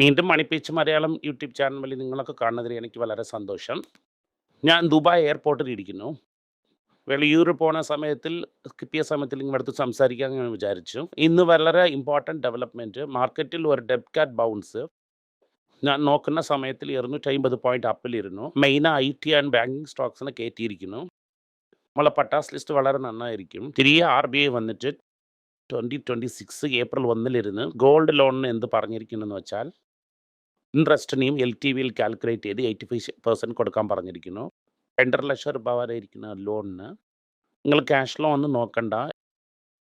വീണ്ടും മണിപ്പീച്ച് Malayalam YouTube channel വഴി നിങ്ങളൊക്കെ കാണുന്നതിൽ എനിക്ക് വളരെ സന്തോഷം. ഞാൻ ദുബായ് എയർപോർട്ടിൽ ഇരിക്കുന്നു. വെളിയൂർ പോണ സമയത്തിൽ കിട്ടിയ സമയത്തിൽ നിങ്ങളുടെ അടുത്ത് സംസാരിക്കാൻ ഞാൻ വിചാരിച്ചു. ഇന്ന് വളരെ ഇമ്പോർട്ടന്റ് ഡെവലപ്മെന്റ് മാർക്കറ്റിൽ ഒരു ഡെബ് കാറ്റ് ബൗൺസ് ഞാൻ നോക്കുന്ന സമയത്തിൽ ഇരുന്നൂറ്റി അമ്പത് point അപ്പിലിരുന്നു main I T and banking സ്റ്റോക്സിനെ കയറ്റിയിരിക്കുന്നു. നമ്മളെ പട്ടാസ് ലിസ്റ്റ് വളരെ നന്നായിരിക്കും. തിരികെ ആർ ബി ഐ വന്നിട്ട് ട്വന്റി ട്വന്റി സിക്സ് ഏപ്രിൽ ഒന്നിലിരുന്ന് ഗോൾഡ് ലോണിന് എന്ത് പറഞ്ഞിരിക്കുന്നെന്ന് വെച്ചാൽ ഇൻട്രസ്റ്റിനെയും എൽ ടി വിയിൽ കാൽക്കുലേറ്റ് ചെയ്ത് എയ്റ്റി ഫൈവ് പെർസെന്റ് കൊടുക്കാൻ പറഞ്ഞിരിക്കുന്നു. രണ്ടര ലക്ഷം രൂപ വരെ ഇരിക്കുന്ന ലോണിന് നിങ്ങൾ ക്യാഷ് ലോൺ ഒന്നും നോക്കണ്ട.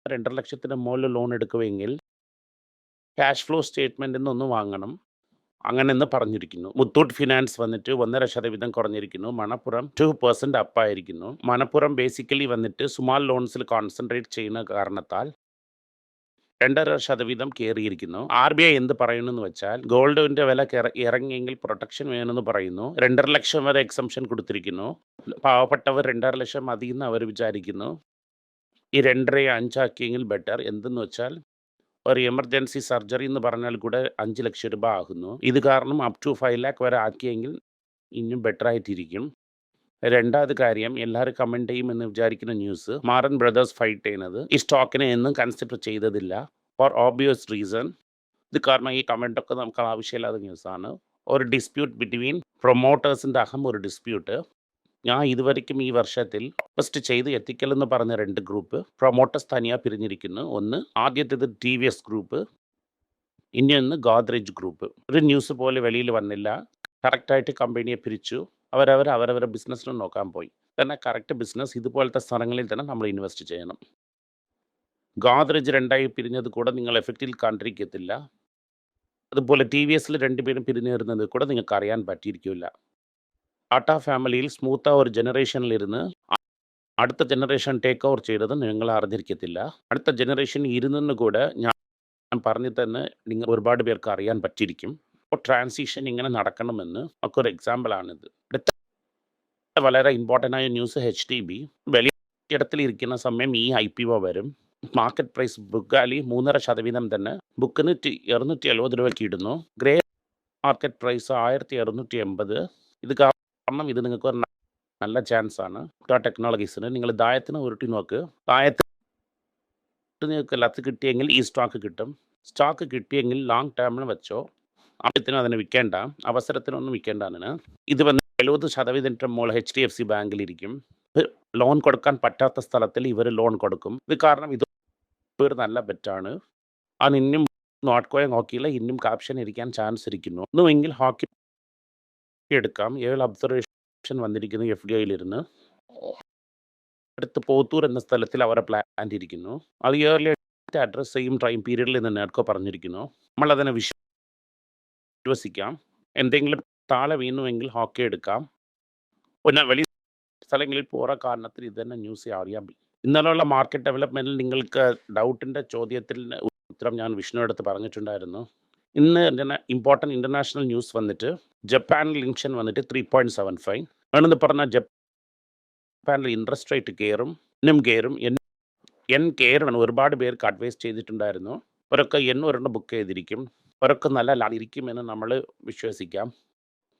രണ്ടര ലക്ഷത്തിന് മുകളിൽ ലോൺ എടുക്കുമെങ്കിൽ ക്യാഷ് ഫ്ലോ സ്റ്റേറ്റ്മെന്റിൽ നിന്നൊന്ന് വാങ്ങണം. അങ്ങനെ എന്ന് പറഞ്ഞിരിക്കുന്നു. മുത്തൂട്ട് ഫിനാൻസ് വന്നിട്ട് ഒന്നര ശതവീതം കുറഞ്ഞിരിക്കുന്നു. മണപ്പുറം ടു പെർസെന്റ് അപ്പായിരിക്കുന്നു. മണപ്പുറം ബേസിക്കലി വന്നിട്ട് സ്മാൾ ലോൺസിൽ കോൺസെൻട്രേറ്റ് ചെയ്യുന്ന കാരണത്താൽ രണ്ടര ശതവീതം കയറിയിരിക്കുന്നു ആർ ബി ഐ എന്ത് പറയുന്നു വെച്ചാൽ ഗോൾഡിന്റെ വില ഇറങ്ങിയെങ്കിൽ പ്രൊട്ടക്ഷൻ വേണമെന്ന് പറയുന്നു. രണ്ടര ലക്ഷം വരെ എക്സംഷൻ കൊടുത്തിരിക്കുന്നു. പാവപ്പെട്ടവർ രണ്ടര ലക്ഷം മതി എന്ന് അവർ വിചാരിക്കുന്നു. ഈ രണ്ടര അഞ്ചാക്കിയെങ്കിൽ ബെറ്റർ എന്തെന്ന് വെച്ചാൽ ഒരു എമർജൻസി സർജറി എന്ന് പറഞ്ഞാൽ കൂടെ അഞ്ച് ലക്ഷം രൂപ ആകുന്നു. ഇത് കാരണം അപ് ടു ഫൈവ് ലാക്ക് വരെ ആക്കിയെങ്കിൽ ഇനിയും ബെറ്റർ ആയിട്ടിരിക്കും. രണ്ടാമത് കാര്യം എല്ലാവരും കമന്റ് ചെയ്യുമെന്ന് വിചാരിക്കുന്ന ന്യൂസ് മാറൻ ബ്രദേഴ്സ് ഫൈറ്റ് ചെയ്യുന്നത്. ഈ സ്റ്റോക്കിനെ എന്നും കൺസിഡർ ചെയ്തതില്ല ഫോർ ഓബിയസ് റീസൺ ഇത് കാരണം ഈ കമന്റൊക്കെ നമുക്ക് ആവശ്യമില്ലാത്ത ന്യൂസാണ് ഒരു ഡിസ്പ്യൂട്ട് ബിറ്റ്വീൻ പ്രൊമോട്ടേഴ്സിന്റെ അഹം ഒരു ഡിസ്പ്യൂട്ട് ഞാൻ ഇതുവരെയ്ക്കും ഈ വർഷത്തിൽ ഫസ്റ്റ് ചെയ്ത് എത്തിക്കൽ എന്ന് പറഞ്ഞ രണ്ട് ഗ്രൂപ്പ് പ്രൊമോട്ടേഴ്സ് തനിയാണ് പിരിഞ്ഞിരിക്കുന്നു. ഒന്ന് ആദ്യത്തേത് ടി വി എസ് ഗ്രൂപ്പ് ഇനി ഒന്ന് ഗോദ്രേജ് ഗ്രൂപ്പ് ഒരു ന്യൂസ് പോലെ വെളിയിൽ വന്നില്ല. കറക്റ്റായിട്ട് കമ്പനിയെ പിരിച്ചു. അവരവർ അവരവരുടെ ബിസിനസ്സിന് നോക്കാൻ പോയി. തന്നെ കറക്റ്റ് ബിസിനസ് ഇതുപോലത്തെ സ്ഥലങ്ങളിൽ തന്നെ നമ്മൾ ഇൻവെസ്റ്റ് ചെയ്യണം. ഗോദ്രേജ് രണ്ടായി പിരിഞ്ഞത് കൂടെ നിങ്ങൾ എഫക്റ്റിൽ കണ്ടിരിക്കത്തില്ല. അതുപോലെ ടി വി എസിൽ രണ്ടുപേരും പിരിഞ്ഞു വരുന്നത് കൂടെ നിങ്ങൾക്ക് അറിയാൻ പറ്റിയിരിക്കില്ല. ടാറ്റ ഫാമിലിയിൽ സ്മൂത്ത ഒരു ജനറേഷനിലിരുന്ന് അടുത്ത ജനറേഷൻ ടേക്ക് ഓവർ ചെയ്തത് നിങ്ങൾ അറിഞ്ഞിരിക്കത്തില്ല. അടുത്ത ജനറേഷൻ ഇരുന്നെന്ന് കൂടെ ഞാൻ പറഞ്ഞു തന്നെ നിങ്ങൾ ഒരുപാട് പേർക്ക് അറിയാൻ പറ്റിയിരിക്കും. അപ്പോൾ ട്രാൻസിഷൻ ഇങ്ങനെ നടക്കണമെന്ന് ഒക്കെ ഒരു എക്സാമ്പിളാണിത് അടുത്ത വളരെ ഇമ്പോർട്ടന്റ് ആയ ന്യൂസ് എച്ച് ഡി ബി വെളിയിടത്തിലിരിക്കുന്ന സമയം ഈ ഐ പി ഒ വരും. മാർക്കറ്റ് പ്രൈസ് ബുക്കാലി മൂന്നര ശതവീതം തന്നെ ബുക്കിന് ഇരുന്നൂറ്റി എഴുപത് രൂപയ്ക്ക് ഇടുന്നു. ഗ്രേ മാർക്കറ്റ് പ്രൈസ് ആയിരത്തി അറുന്നൂറ്റി എൺപത്. ഇത് കാരണം ഇത് നിങ്ങൾക്ക് ഒരു നല്ല ചാൻസ് ആണ്. ടെക്നോളജീസിന് നിങ്ങൾ ദായത്തിന് ഉരുട്ടി നോക്ക്. ദായത്തിന് നിങ്ങൾക്ക് ലത്ത് കിട്ടിയെങ്കിൽ ഈ സ്റ്റോക്ക് കിട്ടും. സ്റ്റോക്ക് കിട്ടിയെങ്കിൽ ലോങ് ടേമിൽ വെച്ചോ. ആദ്യത്തിന് അതിനെ വിൽക്കേണ്ട അവസരത്തിനൊന്നും വിൽക്കേണ്ട അതിന്. ഇത് വന്ന് എഴുപത് ശതവീതം മോൾ എച്ച് ഡി എഫ് സി ബാങ്കിലിരിക്കും. ലോൺ കൊടുക്കാൻ പറ്റാത്ത സ്ഥലത്തിൽ ഇവർ ലോൺ കൊടുക്കും. ഇത് കാരണം ഇത് ഒരു നല്ല ബെറ്റാണ്. അത് ഇന്നും നോട്ട് കോയിൻ ഹോക്കിയിൽ ഇന്നും കാപ്ഷൻ ഇരിക്കാൻ ചാൻസ് ഇരിക്കുന്നു. ഒന്നുമെങ്കിൽ ഹോക്കി എടുക്കാം. ഏഴ് അബ്സർവേഷൻ വന്നിരിക്കുന്നു എഫ് ഡി ഐയിലിരുന്ന് അടുത്ത് പോത്തൂർ എന്ന സ്ഥലത്തിൽ അവരെ പ്ലാൻ ഇരിക്കുന്നു. അത് ഇയർലി അഡ്രസ് ചെയ്യും ടൈം പീരീഡിൽ നിന്ന് നേർക്കോ പറഞ്ഞിരിക്കുന്നു. നമ്മൾ അതിനെ വിശ്വസിക്കാം എന്തെങ്കിലും താഴെ വീണുവെങ്കിൽ ഹോക്കി എടുക്കാം. പിന്നെ വലിയ സ്ഥലങ്ങളിൽ പോറ കാരണത്തിൽ ഇത് തന്നെ ന്യൂസ് അറിയാൻ പറ്റും. ഇന്നലെയുള്ള മാർക്കറ്റ് ഡെവലപ്മെന്റിൽ നിങ്ങൾക്ക് ഡൗട്ടിന്റെ ചോദ്യത്തിൽ ഉത്തരം ഞാൻ വിഷ്ണു എടുത്ത് പറഞ്ഞിട്ടുണ്ടായിരുന്നു. ഇന്ന് ഇമ്പോർട്ടന്റ് ഇന്റർനാഷണൽ ന്യൂസ് വന്നിട്ട് ജപ്പാനിൽ ഇൻഷൻ വന്നിട്ട് ത്രീ പോയിന്റ് സെവൻ ഫൈവ് വേണമെന്ന് പറഞ്ഞാൽ ജപ്പാനിൽ ഇൻട്രസ്റ്റ് റേറ്റ് കയറും എന്നും കയറും എൻ എൻ കയറണം ഒരുപാട് പേർക്ക് അഡ്വൈസ് ചെയ്തിട്ടുണ്ടായിരുന്നു. അവരൊക്കെ എൻ ഒരെണ്ണം ബുക്ക് ചെയ്തിരിക്കും. അവരൊക്കെ നല്ല ലാ- ഇരിക്കുമെന്ന് നമ്മൾ വിശ്വസിക്കാം.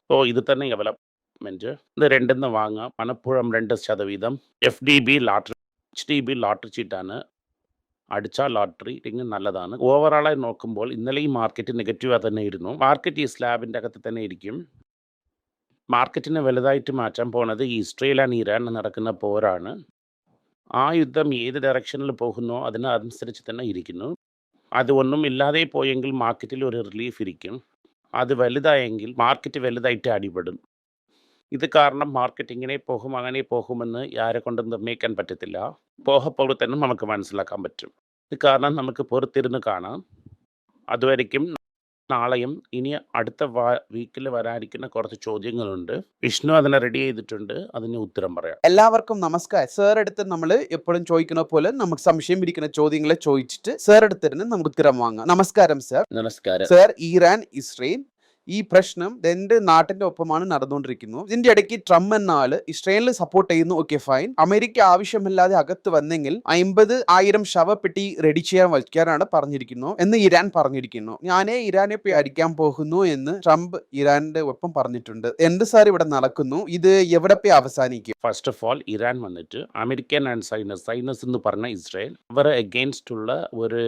അപ്പോൾ ഇത് തന്നെ ഡെവലപ്മെന്റ് ഇത് രണ്ടിൽ നിന്ന് വാങ്ങാം മണപ്പുഴം രണ്ട് ശതവീതം. F D B lottery H D B lottery ചീട്ടാണ് അടിച്ച ലോട്ടറി ഇങ്ങനെ നല്ലതാണ്. ഓവറോളായി നോക്കുമ്പോൾ ഇന്നലെ ഈ മാർക്കറ്റ് നെഗറ്റീവായി തന്നെ ഇരുന്നു. മാർക്കറ്റ് ഈ സ്ലാബിന്റെ അകത്ത് തന്നെ ഇരിക്കും. മാർക്കറ്റിനെ വലുതായിട്ട് മാറ്റാൻ പോണത് ഈ ഇസ്രയേൽ ആൻഡ് ഇറാൻ നടക്കുന്ന പോരാണ്. ആ യുദ്ധം ഏത് ഡയറക്ഷനിൽ പോകുന്നോ അതിനനുസരിച്ച് തന്നെ ഇരിക്കുന്നു. അത് ഒന്നും ഇല്ലാതെ പോയെങ്കിൽ മാർക്കറ്റിൽ ഒരു റിലീഫ് ഇരിക്കും. അത് വലുതായെങ്കിൽ മാർക്കറ്റ് വലുതായിട്ട് അടിപെടും. ഇത് കാരണം മാർക്കറ്റ് ഇങ്ങനെ പോകും അങ്ങനെ പോകുമെന്ന് ആരെ കൊണ്ടും നിർണയിക്കാൻ പറ്റത്തില്ല. പോകപ്പോൾ തന്നെ നമുക്ക് മനസ്സിലാക്കാൻ പറ്റും. ഇത് കാരണം നമുക്ക് പുറത്തിരുന്ന് കാണാം. അതുവരയ്ക്കും നാളെയും ഇനി അടുത്ത വീക്കിൽ വരാനിരിക്കുന്ന കുറച്ച് ചോദ്യങ്ങളുണ്ട്. വിഷ്ണു അതിനെ റെഡി ചെയ്തിട്ടുണ്ട്. അതിന് ഉത്തരം പറയാം. എല്ലാവർക്കും നമസ്കാരം. സാർ അടുത്ത് നമ്മൾ എപ്പോഴും ചോദിക്കുന്ന പോലെ നമുക്ക് സംശയം ഇരിക്കുന്ന ചോദ്യങ്ങളെ ചോദിച്ചിട്ട് സാർ അടുത്തിരുന്ന് നമുക്ക് ഉത്തരം വാങ്ങാം. നമസ്കാരം സാർ നമസ്കാരം. സാർ ഇറാൻ ഇസ്രയേൽ ഈ പ്രശ്നം എന്റെ നാട്ടിന്റെ ഒപ്പമാണ് നടന്നുകൊണ്ടിരിക്കുന്നത്. ഇതിന്റെ ഇടയ്ക്ക് ട്രംപ് എന്ന ആൾ ഇസ്രയേലിന് സപ്പോർട്ട് ചെയ്യുന്നു. ഓക്കെ ഫൈൻ അമേരിക്ക ആവശ്യമില്ലാതെ അകത്ത് വന്നെങ്കിൽ അമ്പത് ആയിരം ശവപ്പെട്ടി റെഡി ചെയ്യാൻ വയ്ക്കാനാണ് പറഞ്ഞിരിക്കുന്നു എന്ന് ഇറാൻ പറഞ്ഞിരിക്കുന്നു. ഞാനേ ഇറാനെ പോയി അടിക്കാൻ പോകുന്നു എന്ന് ട്രംപ് ഇറാന്റെ ഒപ്പം പറഞ്ഞിട്ടുണ്ട്. എന്ത് സാർ ഇവിടെ നടക്കുന്നു? ഇത് എവിടെ പോയി അവസാനിക്കും? ഫസ്റ്റ് ഓഫ് ഓൾ ഇറാൻ വന്നിട്ട് അമേരിക്കൻ ആൻഡ് സൈനസ് സൈനസ് എന്ന് പറഞ്ഞ ഇസ്രായേൽ അവർ അഗെയിൻസ്റ്റ് ഉള്ള ഒരു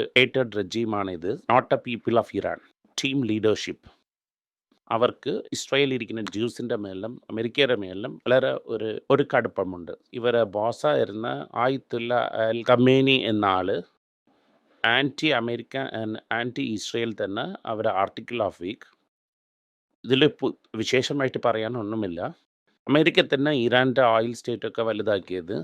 ഇത് not a people of Iran team leadership അവർക്ക് ഇസ്രായേൽ ഇരിക്കുന്ന ജ്യൂസിന്റെ മേലും അമേരിക്കയുടെ മേലും വളരെ ഒരു ഒരു കടുപ്പമുണ്ട്. ഇവരെ ബോസായിരുന്ന ആയിത്തുല്ല അൽ കമേനി എന്ന ആൾ ആന്റി അമേരിക്ക ആന്റി ഇസ്രായേൽ തന്നെ അവരെ ആർട്ടിക്കിൾ ഓഫ് വീക്ക്. ഇതിൽ വിശേഷമായിട്ട് പറയാനൊന്നുമില്ല. അമേരിക്ക തന്നെ ഇറാന്റെ ഓയിൽ സ്റ്റേറ്റൊക്കെ വലുതാക്കിയത്.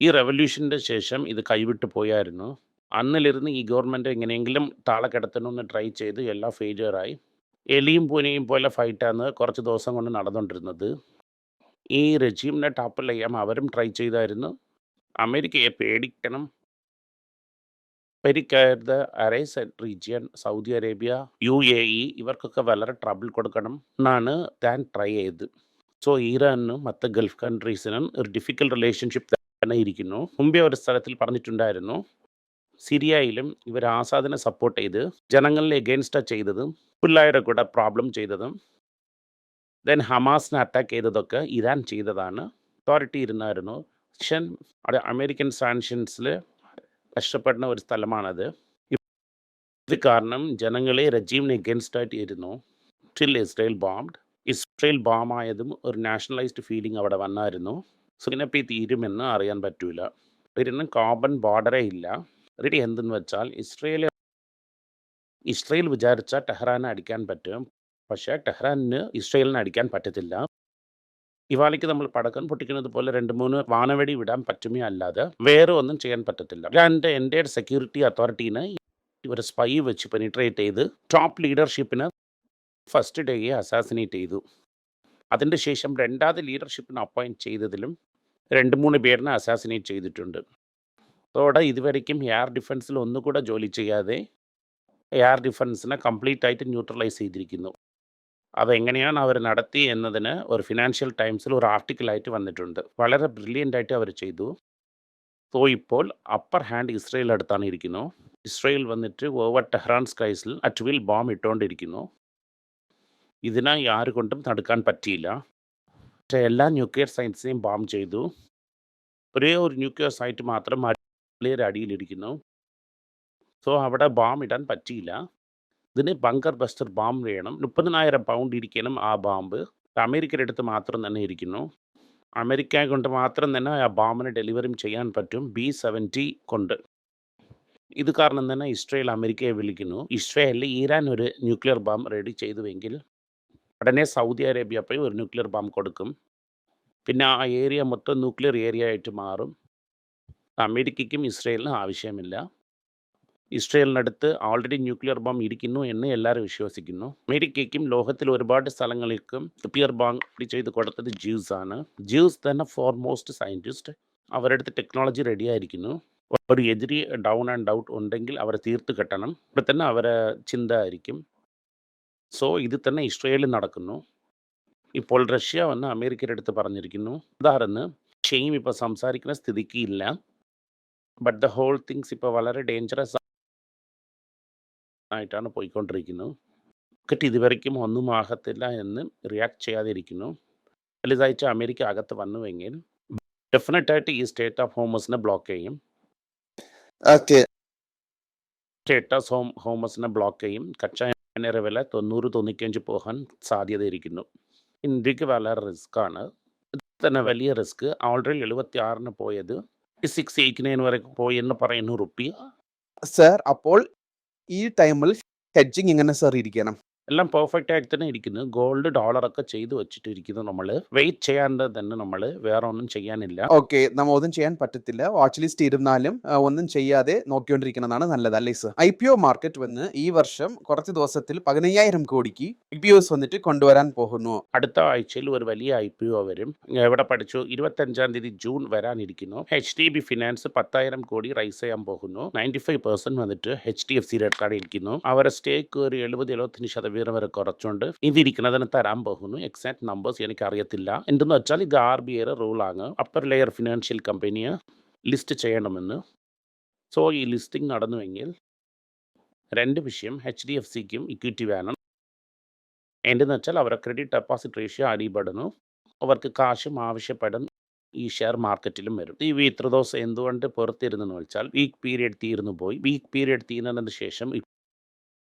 ഈ റെവല്യൂഷന്റെ ശേഷം ഇത് കൈവിട്ട് പോയായിരുന്നു. അന്നിലിരുന്ന് ഈ ഗവൺമെന്റ് എങ്ങനെയെങ്കിലും താളെ കിടത്തണമെന്ന് ട്രൈ ചെയ്ത് എല്ലാം ഫെയിലിയറായി എലിയും പൂനയും പോലെ ഫൈറ്റാണ് കുറച്ച് ദിവസം കൊണ്ട് നടന്നുകൊണ്ടിരുന്നത് ഈ റെജീമിനെ ടാപ്പിൽ ചെയ്യാൻ അവരും ട്രൈ ചെയ്തായിരുന്നു. അമേരിക്കയെ പേടിക്കണം. പെരിക്കയർദ് arrays region Saudi Arabia U A E ഇവർക്കൊക്കെ വളരെ ട്രബിൾ കൊടുക്കണം എന്നാണ് താൻ ട്രൈ ചെയ്ത്. സോ ഇറാനും മറ്റ് ഗൾഫ് കൺട്രീസിനും ഒരു ഡിഫിക്കൽട്ട് റിലേഷൻഷിപ്പ് തന്നെ ഇരിക്കുന്നു. മുമ്പേ ഒരു സ്ഥലത്തിൽ പറഞ്ഞിട്ടുണ്ടായിരുന്നു. സിറിയയിലും ഇവർ ആസാദിനെ സപ്പോർട്ട് ചെയ്ത് ജനങ്ങളിലെ എഗെയിൻസ്റ്റാണ് ചെയ്തതും പിള്ളേരുടെ കൂടെ പ്രോബ്ലം ചെയ്തതും ദെൻ ഹമാസിനെ അറ്റാക്ക് ചെയ്തതൊക്കെ ഇറാൻ ചെയ്തതാണ്. അതോറിറ്റി ഇരുന്നായിരുന്നു. പക്ഷേ അവിടെ അമേരിക്കൻ സാങ്ഷൻസിൽ കഷ്ടപ്പെടുന്ന ഒരു സ്ഥലമാണത്. ഇത് കാരണം ജനങ്ങളെ റജീമിന് എഗെയിൻസ്റ്റായിട്ട് ഇരുന്നു. Still Israel bombed Israel bomb ആയതും ഒരു നാഷണലൈസ്ഡ് ഫീലിംഗ് അവിടെ വന്നായിരുന്നു. സോ തീരുമെന്ന് അറിയാൻ പറ്റൂല. ഇരുന്ന് കോമൺ ബോർഡറേ ഇല്ല. റെഡി എന്തെന്ന് വെച്ചാൽ ഇസ്രയേൽ ഇസ്രയേൽ വിചാരിച്ചാൽ ടെഹ്റാനെ അടിക്കാൻ പറ്റും. പക്ഷേ ടെഹ്റാനിന് ഇസ്രയേലിനെ അടിക്കാൻ പറ്റത്തില്ല. ഇവാളിക്ക് നമ്മൾ പടക്കം പൊട്ടിക്കുന്നത് പോലെ രണ്ട് മൂന്ന് വാനവെടി വിടാൻ പറ്റുമേ അല്ലാതെ വേറെ ഒന്നും ചെയ്യാൻ പറ്റത്തില്ല. രണ്ട് എന്റെ സെക്യൂരിറ്റി അതോറിറ്റീനെ ഇവർ സ്പൈ വെച്ച് പെനിട്രേറ്റ് ചെയ്ത് ടോപ്പ് ലീഡർഷിപ്പിന് ഫസ്റ്റ് ഡേയെ അസാസിനേറ്റ് ചെയ്തു. അതിന്റെ ശേഷം രണ്ടാമത് ലീഡർഷിപ്പിന് അപ്പോയിന്റ് ചെയ്തതിലും രണ്ട് മൂന്ന് പേരിനെ അസാസിനേറ്റ് ചെയ്തിട്ടുണ്ട്. അതോടെ ഇതുവരയ്ക്കും എയർ ഡിഫൻസിൽ ഒന്നുകൂടെ ജോലി ചെയ്യാതെ എയർ ഡിഫൻസിനെ കംപ്ലീറ്റ് ആയിട്ട് ന്യൂട്രലൈസ് ചെയ്തിരിക്കുന്നു. അതെങ്ങനെയാണ് അവർ നടത്തി എന്നതിന് ഒരു ഫിനാൻഷ്യൽ ടൈംസിൽ ഒരു ആർട്ടിക്കിളായിട്ട് വന്നിട്ടുണ്ട്. വളരെ ബ്രില്യന്റ് ആയിട്ട് അവർ ചെയ്തു. സോ ഇപ്പോൾ അപ്പർ ഹാൻഡ് ഇസ്രയേൽ അടുത്താണ് ഇരിക്കുന്നു. ഇസ്രയേൽ വന്നിട്ട് ഓവർ ടെഹ്റാൻ സ്കൈസിൽ അറ്റ്വിൽ ബോംബ് ഇട്ടുകൊണ്ടിരിക്കുന്നു ഇതിനെ ആര് കൊണ്ടും തടുക്കാൻ പറ്റിയില്ല. പക്ഷേ എല്ലാ ന്യൂക്ലിയർ സയൻസിനെയും ബോംബ് ചെയ്തു. ഒരേ ഒരു ന്യൂക്ലിയർ സൈറ്റ് മാത്രം മലയുടെ അടിയിലിരിക്കുന്നു. സോ അവിടെ ബോംബ് ഇടാൻ പറ്റിയില്ല. ഇതിന് ബങ്കർ ബസ്റ്റർ ബോംബ് വേണം. മുപ്പതിനായിരം പൗണ്ട് ഇരിക്കണം ആ ബോംബ് അമേരിക്കയുടെ അടുത്ത് മാത്രം തന്നെ ഇരിക്കുന്നു. അമേരിക്ക കൊണ്ട് മാത്രം തന്നെ ആ ബോംബിനെ ഡെലിവറിയും ചെയ്യാൻ പറ്റും. ബി സെവന്റി കൊണ്ട്. ഇത് കാരണം തന്നെ ഇസ്രയേൽ അമേരിക്കയെ വിളിക്കുന്നു. ഇസ്രയേലിൽ ഇറാൻ ഒരു ന്യൂക്ലിയർ ബോംബ് റെഡി ചെയ്തുവെങ്കിൽ ഉടനെ സൗദി അറേബ്യ പോയി ഒരു ന്യൂക്ലിയർ ബോംബ് കൊടുക്കും. പിന്നെ ആ ഏരിയ മൊത്തം ന്യൂക്ലിയർ ഏരിയ ആയിട്ട് മാറും. അമേരിക്കയ്ക്കും ഇസ്രയേലിനും ആവശ്യമില്ല. ഇസ്രയേലിനടുത്ത് ഓൾറെഡി ന്യൂക്ലിയർ ബോംബ് ഇരിക്കുന്നു എന്ന് എല്ലാവരും വിശ്വസിക്കുന്നു. അമേരിക്കയ്ക്കും ലോകത്തിൽ ഒരുപാട് സ്ഥലങ്ങളിലേക്കും ന്യൂക്ലിയർ ബോംബ് ചെയ്ത് കൊടുത്തത് ജ്യൂസ് ആണ്. ജ്യൂസ് തന്നെ ഫോർമോസ്റ്റ് സയന്റിസ്റ്റ് അവരുടെ ടെക്നോളജി റെഡി ആയിരിക്കുന്നു. ഒരു എതിരി ഡൗൺ ആൻഡ് ഔട്ട് ഉണ്ടെങ്കിൽ അവരെ തീർത്ത് കെട്ടണം. ഇവിടെ തന്നെ അവരെ ചിന്ത ആയിരിക്കും. സോ ഇത് തന്നെ ഇസ്രയേലിൽ നടക്കുന്നു. ഇപ്പോൾ റഷ്യ വന്ന് അമേരിക്കയുടെ അടുത്ത് പറഞ്ഞിരിക്കുന്നു. ഉദാഹരണം ഷെയിം ഇപ്പോൾ സംസാരിക്കുന്ന സ്ഥിതിക്ക് ഇല്ല. ബട്ട് ദ ഹോൾ തിങ്സ് ഇപ്പോൾ വളരെ ഡേഞ്ചറസ് ആയിട്ടാണ് പോയിക്കൊണ്ടിരിക്കുന്നത് ക്രിക്കറ്റ് ഇതുവരയ്ക്കും ഒന്നും ആകത്തില്ല എന്ന് റിയാക്ട് ചെയ്യാതിരിക്കുന്നു. വലുതായിട്ട് അമേരിക്ക അകത്ത് വന്നുവെങ്കിൽ ഡെഫിനറ്റായിട്ട് ഈ സ്റ്റേറ്റ് ഓഫ് ഹോമസിനെ ബ്ലോക്ക് ചെയ്യും. സ്റ്റേറ്റ് ഓഫ് ഹോം ഹോമസിനെ ബ്ലോക്ക് ചെയ്യും. കച്ച വില തൊണ്ണൂറ് തൊണ്ണൂറ്റഞ്ച് പോകാൻ സാധ്യതയിരിക്കുന്നു. ഇന്ത്യയ്ക്ക് വളരെ റിസ്ക് ആണ്. ഇത് തന്നെ വലിയ റിസ്ക് ഓൾറെഡി എഴുപത്തി ആറിന് പോയത് സിക്സ് എയ്റ്റ് നയൻ വരെ പോയി എന്ന് പറയുന്ന റുപ്പിയ സർ അപ്പോൾ ഈ ടൈമിൽ ഹെഡ്ജിങ് എങ്ങനെ സർ ഇരിക്കണം? എല്ലാം പെർഫെക്റ്റ് ആയിട്ട് തന്നെ ഇരിക്കുന്നു. ഗോൾഡ് ഡോളർ ഒക്കെ ചെയ്ത് വെച്ചിട്ട് ഇരിക്കുന്നു നമ്മൾ വെയിറ്റ് ചെയ്യാണ്ട് തന്നെ നമ്മൾ വേറെ ഒന്നും ചെയ്യാനില്ല. ഓക്കെ നമ്മൾ ഒന്നും ചെയ്യാൻ പറ്റത്തില്ല. വാച്ച് ലിസ്റ്റ് ഇരുന്നാലും ഒന്നും ചെയ്യാതെ നോക്കിക്കൊണ്ടിരിക്കുന്നതാണ് നല്ലത് അല്ലേ sir I P O market വന്ന് ഈ വർഷം കുറച്ച് ദിവസത്തിൽ പതിനയ്യായിരം കോടിക്ക് ഐ പി ഒസ് വന്നിട്ട് കൊണ്ടുവരാൻ പോകുന്നു. അടുത്ത ആഴ്ചയിൽ ഒരു വലിയ ഐ പി ഒ വരും. എവിടെ പഠിച്ചു? ഇരുപത്തഞ്ചാം തീയതി ജൂൺ വരാനിരിക്കുന്നു. എച്ച് ഡി ബി ഫിനാൻസ് പത്തായിരം കോടി റൈസ് ചെയ്യാൻ പോകുന്നു. നയന്റി ഫൈവ് പെർസെന്റ് വന്നിട്ട് എച്ച് ഡി എഫ് സി റേറ്റാണ് ഇരിക്കുന്നു. അവരുടെ സ്റ്റേക്ക് ഒരു എഴുപത് എഴുപത്തിന് ശതമാനം വരെ കുറച്ചുകൊണ്ട് ഇതിരിക്കുന്നതിന് തരാൻ പോകുന്നു. എക്സാക്ട് നമ്പേഴ്സ് എനിക്ക് അറിയത്തില്ല എന്തെന്ന് വെച്ചാൽ ഇത് ആർ ബി ഐയുടെ റൂളാണ് അപ്പർ ലെയർ ഫിനാൻഷ്യൽ കമ്പനിയെ ലിസ്റ്റ് ചെയ്യണമെന്ന്. സോ ഈ ലിസ്റ്റിംഗ് നടന്നുവെങ്കിൽ രണ്ട് വിഷയം എച്ച് ഡി എഫ് സിക്കും ഇക്വിറ്റി വേണം. എന്തെന്ന് വെച്ചാൽ അവരുടെ ക്രെഡിറ്റ് ഡെപ്പോസിറ്റ് റേഷ്യോ അടിപെടുന്നു. അവർക്ക് കാശും ആവശ്യപ്പെടും ഈ ഷെയർ മാർക്കറ്റിലും വരും. ഈ ഇത്ര ദിവസം എന്തുകൊണ്ട് പുറത്തിരുന്നെന്ന് വെച്ചാൽ വീക്ക് പീരിയഡ് തീർന്നു പോയി വീക്ക് പീരിയഡ് തീർന്നതിന് ശേഷം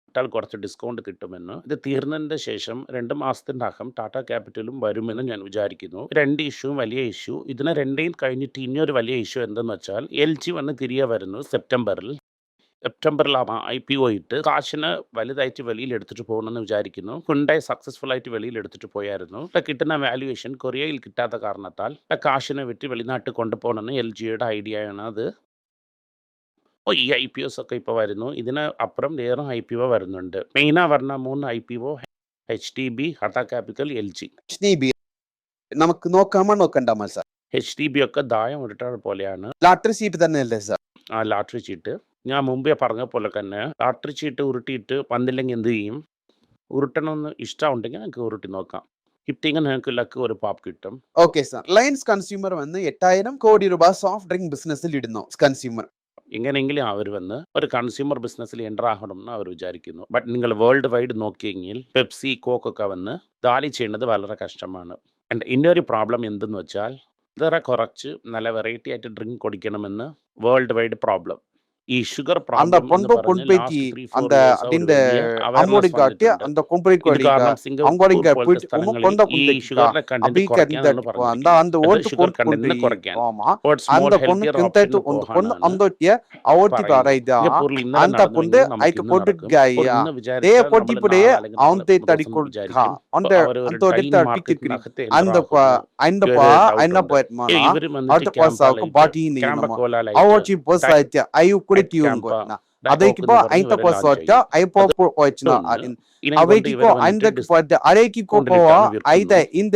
ഇട്ടാൽ കുറച്ച് ഡിസ്കൗണ്ട് കിട്ടുമെന്ന്. ഇത് തീർന്നതിന്റെ ശേഷം രണ്ട് മാസത്തിന്റെ അകം ടാറ്റ ക്യാപിറ്റലും വരുമെന്ന് ഞാൻ വിചാരിക്കുന്നു. രണ്ട് ഇഷ്യൂ വലിയ ഇഷ്യൂ ഇതിനെ രണ്ടേയും കഴിഞ്ഞിട്ട് ഇനിയൊരു വലിയ ഇഷ്യൂ എന്തെന്ന് വെച്ചാൽ എൽ ജി വന്ന് തിരികെ വരുന്നു സെപ്റ്റംബറിൽ സെപ്റ്റംബറിലാണ് ഐ പി ഒ ഇട്ട് കാശിന് വലുതായിട്ട് വെളിയിൽ എടുത്തിട്ട് പോകണമെന്ന് വിചാരിക്കുന്നു. ഹുണ്ടായി സക്സസ്ഫുൾ ആയിട്ട് വെളിയിൽ എടുത്തിട്ട് പോയായിരുന്നു. ഇപ്പം കിട്ടുന്ന വാല്യുവേഷൻ കൊറിയയിൽ കിട്ടാത്ത കാരണത്താൽ കാശിനെ വിറ്റ് വെളിനാട്ട് കൊണ്ടുപോകണമെന്ന് എൽ ജിയുടെ ഐഡിയ ആണ് അത് ഓ ഈ ഐ പി ഒസ് ഒക്കെ ഇപ്പോൾ വരുന്നു. ഇതിന് അപ്പുറം വേറെ ഐ പി ഒ വരുന്നുണ്ട്. മെയിനാണ് പറഞ്ഞ മൂന്ന് I P O H D B ഹട്ട capital L G. സ്നേബി നമുക്ക് നോക്കാമോ നോക്കണ്ടാമോ സാർ? എച്ച് ഡി ബി ഒക്കെ ദായം ഉരുട്ടാൻ പോലെയാണ്. ലാട്ടറി സീറ്റ് തന്നെയല്ലേ സാർ? ആ ലാട്ടറി ചീട്ട്. ഞാൻ മുമ്പേ പറഞ്ഞ പോലെ തന്നെ ലാട്ടറി ചീട്ട് ഉരുട്ടിയിട്ട് വന്നില്ലെങ്കിൽ എന്ത് ചെയ്യും? ഉരുട്ടണമെന്ന് ഇഷ്ടമുണ്ടെങ്കിൽ നിങ്ങൾക്ക് ഉരുട്ടി നോക്കാം. കിട്ടിയെങ്കിൽ നിങ്ങൾക്ക് ലക്ക് ഒരു പാപ്പ് കിട്ടും. Okay sir. ലയൻസ് കൺസ്യൂമർ വന്ന് എട്ടായിരം കോടി രൂപ സോഫ്റ്റ് ഡ്രിങ്ക് ബിസിനസ്സിൽ ഇടുന്നു. കൺസ്യൂമർ. എങ്ങനെയെങ്കിലും അവർ വന്ന് ഒരു കൺസ്യൂമർ ബിസിനസ്സിൽ എന്റർ ആകണം എന്ന് അവർ വിചാരിക്കുന്നു. ബട്ട് നിങ്ങൾ വേൾഡ് വൈഡ് നോക്കിയെങ്കിൽ പെപ്സി കോക്കൊക്കെ വന്ന് ദാലി ചെയ്യുന്നത് വളരെ കഷ്ടമാണ്. ആൻഡ് ഇന്നൊരു പ്രോബ്ലം എന്തെന്ന് വെച്ചാൽ ഇതറെ കുറച്ച് നല്ല വെറൈറ്റി ആയിട്ട് ഡ്രിങ്ക് കുടിക്കണമെന്ന് വേൾഡ് വൈഡ് പ്രോബ്ലം ಈ ಶುಗರ್ அந்த பொண்பு கொன்பைக்கு அந்த அந்த அம்மோடி காட்டி அந்த கொம்பை கோடி அவங்களோட இங்க போயிட்டு உங்க கொண்ட பாட்டி ക്യാമ്പ് അതേക്കിപ്പോ അയിന്ത കൊസോറ്റ ഐപ്പോ പോയിച്ചിന അവേക്കിപ്പോ അയിന്തക്ക് പോയിട്ട് അരേക്കിക്കോ പോവാ അയിത ഇന്ത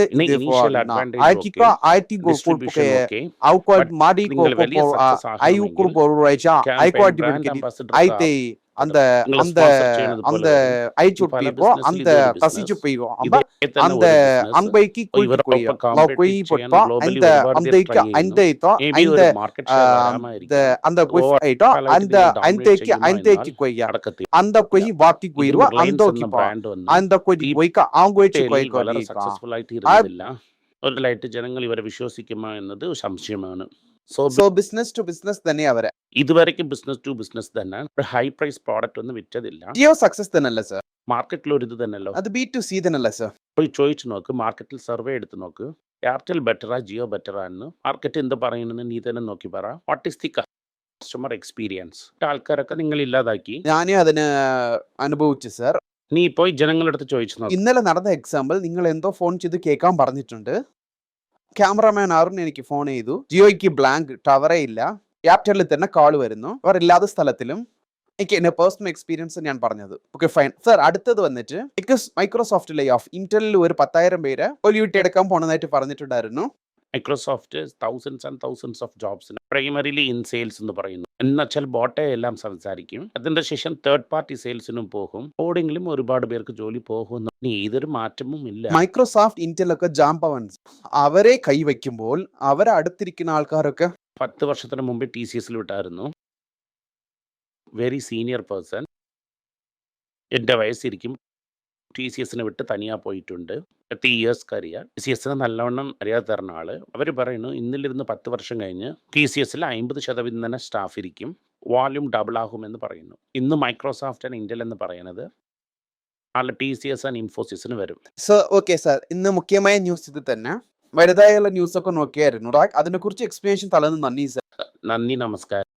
ആക്കിക്കോ ആറ്റി ഗോക്കുൾപ്പുകെ ഔക്കോട്ട് മാടിക്കോ പോവാ ഐ ഉക്കുൾ പോറുറൈച്ച ഐക്കോ അടിപിടിക്കടി ഐതേ அந்த அந்த அந்த ஐச்சுட் பீப்போ அந்த பசிச்சு பீவோ அந்த அன்பைக்கு கொய் பொட்டோ அந்த அந்தைக்கு அந்தைத்தோ அந்த அந்த கொய் ஐட்டோ அந்த அந்தைக்கு அந்தைக்கு கொய்யா? அந்த கொய் வாக்கி கொய்ருவோ அந்த அந்த கொய் கொய்க்க ஆங்கொய்ச்சி കൊയ് വളരെ സക്സസ്ഫുൾ ആയിട്ട് ഇരുന്നില്ല ഒരു ലൈറ്റ് ജനങ്ങൾ ഇവരെ വിശ്വസിക്കുമോ എന്നത് സംശയമാണ്. സോ ബിസിനസ് ടു ബിസിനസ് തന്നെ അവരെ. ഇതുവരെയ്ക്കും ബിസിനസ് ടു ബിസിനസ് തന്നെ ഹൈ പ്രൈസ് പ്രോഡക്റ്റ് ഒന്നും വിറ്റതില്ല. ജിയോ സക്സസ് തന്നെയല്ലേ സർ മാർക്കറ്റിൽ ഒരു ഇത് തന്നെയല്ലോ. അത് ബി ടു സി തന്നെയല്ലേ സർ പോയി ചോദിച്ചു നോക്ക്. മാർക്കറ്റിൽ സർവേ എടുത്ത് നോക്ക്. എയർടെൽ ബെറ്ററാ ജിയോ ബെറ്ററാ എന്ന്. മാർക്കറ്റ് എന്ത് പറയുന്നത് നീ തന്നെ നോക്കി പറ. What is the customer experience ആൾക്കാരൊക്കെ നിങ്ങൾ ഇല്ലാതാക്കി. ഞാനും അതിന് അനുഭവിച്ചു സർ നീ പോയി ജനങ്ങളുടെ അടുത്ത് ചോദിച്ചു നോക്ക്. ഇന്നലെ നടന്ന എക്സാമ്പിൾ നിങ്ങൾ എന്തോ ഫോൺ ചെയ്ത് കേൾക്കാൻ പറഞ്ഞിട്ടുണ്ട്. ക്യാമറമാൻ അരുൺ എനിക്ക് ഫോൺ ചെയ്തു. ജിയോയ്ക്ക് ബ്ലാങ്ക് ടവറേ ഇല്ല. എയർടെല്ലിൽ തന്നെ കാൾ വരുന്നു. അവർ ഇല്ലാത്ത സ്ഥലത്തിലും എനിക്ക് എന്റെ പേഴ്സണൽ എക്സ്പീരിയൻസ് ഞാൻ പറഞ്ഞത്. ഓക്കെ ഫൈൻ സർ അടുത്തത് വന്നിട്ട് മൈക്രോസോഫ്റ്റ് ലേ ഓഫ് ഇന്റലിൽ ഒരു പത്തായിരം പേര് ഒലിവിട്ടി എടുക്കാൻ പോണതായിട്ട് പറഞ്ഞിട്ടുണ്ടായിരുന്നു. Microsoft thousands and thousands of ജോബ്സിന് primarily in sales എന്ന് പറയുന്നു. എന്നുവെച്ചാൽ ബോട്ടെ എല്ലാം സംസാരിക്കും. അതിന്റെ ശേഷം തേർഡ് പാർട്ടി സെയിൽസിനും പോകും. കോഡിങ്ങിലും ഒരുപാട് പേർക്ക് ജോലി പോകുന്നു. ഏതൊരു മാറ്റവും ഇല്ല. മൈക്രോസോഫ്റ്റ് ഇന്റലൊക്കെ ജാംപവൻ അവരെ കൈവയ്ക്കുമ്പോൾ അവരെ അടുത്തിരിക്കുന്ന ആൾക്കാരൊക്കെ? പത്ത് വർഷത്തിന് മുമ്പ് ടി സി എസിൽ വിട്ടായിരുന്നു. വെരി സീനിയർ പേഴ്സൺ എന്റെ വയസ്സിരിക്കും. ടി സി എസിനെ വിട്ട് തനിയാ പോയിട്ടുണ്ട്. ടി ഇയേഴ്സ് കരിയർ ടി സി എസിനെ നല്ലവണ്ണം അറിയാതെ തരുന്ന ആൾ. അവർ പറയുന്നു ഇന്നിലിരുന്ന് പത്ത് വർഷം കഴിഞ്ഞ് ടി സി എസിൽ അമ്പത് ശതമാനം തന്നെ സ്റ്റാഫ് ഇരിക്കും. വാല്യൂം ഡബിൾ ആകുമെന്ന് പറയുന്നു. ഇന്ന് മൈക്രോസോഫ്റ്റ് ആൻഡ് ഇന്റൽ എന്ന് പറയുന്നത് നാളെ ടി സി എസ് ആൻഡ് ഇൻഫോസിസിന് വരും. സർ ഓക്കെ സർ ഇന്ന് മുഖ്യമായ ന്യൂസ് ഇത് തന്നെ. വലുതായുള്ള ന്യൂസ് ഒക്കെ നോക്കിയായിരുന്നു. അതിനെ കുറിച്ച് എക്സ്പ്ലനേഷൻ തലേന്ന് നന്ദി സർ നന്ദി നമസ്കാരം.